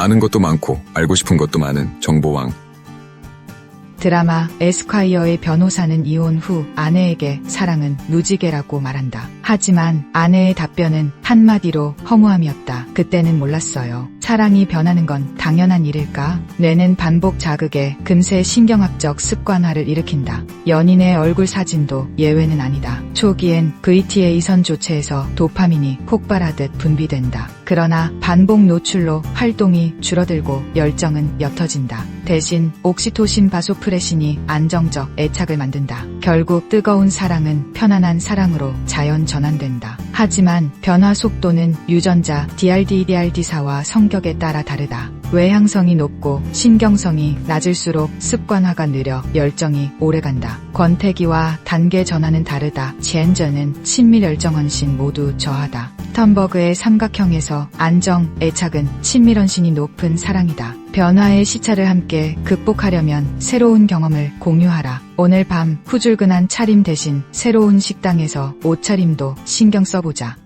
아는 것도 많고 알고 싶은 것도 많은 정보왕. 드라마 에스콰이어의 변호사는 이혼 후 아내에게 사랑은 무지개라고 말한다. 하지만 아내의 답변은 한마디로 허무함이었다. 그때는 몰랐어요. 사랑이 변하는 건 당연한 일일까? 뇌는 반복 자극에 금세 신경학적 습관화를 일으킨다. 연인의 얼굴 사진도 예외는 아니다. 초기엔 VT의 이선 조체에서 도파민이 폭발하듯 분비된다. 그러나 반복 노출로 활동이 줄어들고 열정은 옅어진다. 대신 옥시토신 바소프레신이 안정적 애착을 만든다. 결국 뜨거운 사랑은 편안한 사랑으로 자연 전환된다. 하지만 변화 속도는 유전자 DRD-DRD4와 성격에 따라 다르다. 외향성이 높고 신경성이 낮을수록 습관화가 느려 열정이 오래간다. 권태기와 단계 전환은 다르다. 젠저는 친밀 열정 헌신 모두 저하다. 텀버그의 삼각형에서 안정, 애착은 친밀헌신이 높은 사랑이다. 변화의 시차를 함께 극복하려면 새로운 경험을 공유하라. 오늘 밤 후줄근한 차림 대신 새로운 식당에서 옷차림도 신경 써보자.